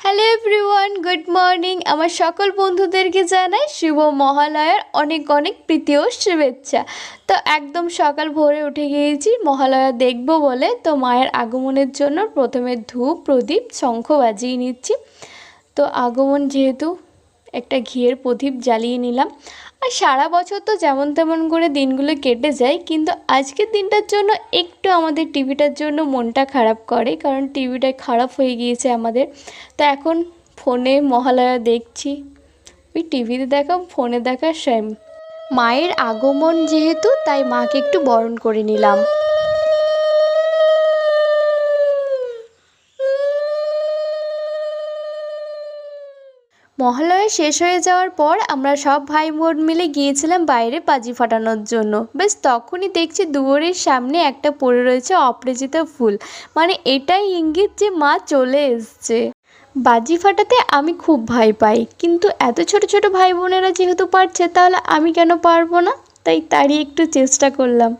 Hello everyone good morning আমার সকল বন্ধুদেরকে জানাই শুভ মহালয়ার অনেক অনেক প্রীতি ও শুভেচ্ছা। তো একদম সকাল ভোরে উঠে গিয়েছি, মহালয়া দেখব বলে তো মায়ের আগমনের জন্য প্রথমে ধূপ, প্রদীপ, শঙ্খ বাজিয়ে নিচ্ছি। তো আগমন যেহেতু একটা ঘিয়ের প্রদীপ জ্বালিয়ে নিলাম। আর সারা বছর তো যেমন তেমন করে দিনগুলো কেটে যায়, কিন্তু আজকের দিনটার জন্য একটু আমাদের টিভিটার জন্য মনটা খারাপ করে, কারণ টিভিটা খারাপ হয়ে গিয়েছে আমাদের। তো এখন ফোনে মহালয়া দেখছি। ওই টিভিতে দেখা, ফোনে দেখা, সেম। মায়ের আগমন যেহেতু, তাই মাকে একটু বরণ করে নিলাম। মহালয়া শেষ হয়ে যাওয়ার পর আমরা সব ভাই বোন মিলে গিয়েছিলাম বাইরে বাজি ফাটানোর জন্য। বেশ তখনই দেখছি দুয়ারের সামনে একটা পড়ে রয়েছে অপরিচিত ফুল। মানে এটাই ইঙ্গিত যে মা চলে এসছে। বাজি ফাটাতে আমি খুব ভয় পাই। কিন্তু এত ছোট ছোট ভাই বোনেরা যেহেতু পারছে, তাহলে আমি কেন পারব না? তাই তারই একটু চেষ্টা করলাম।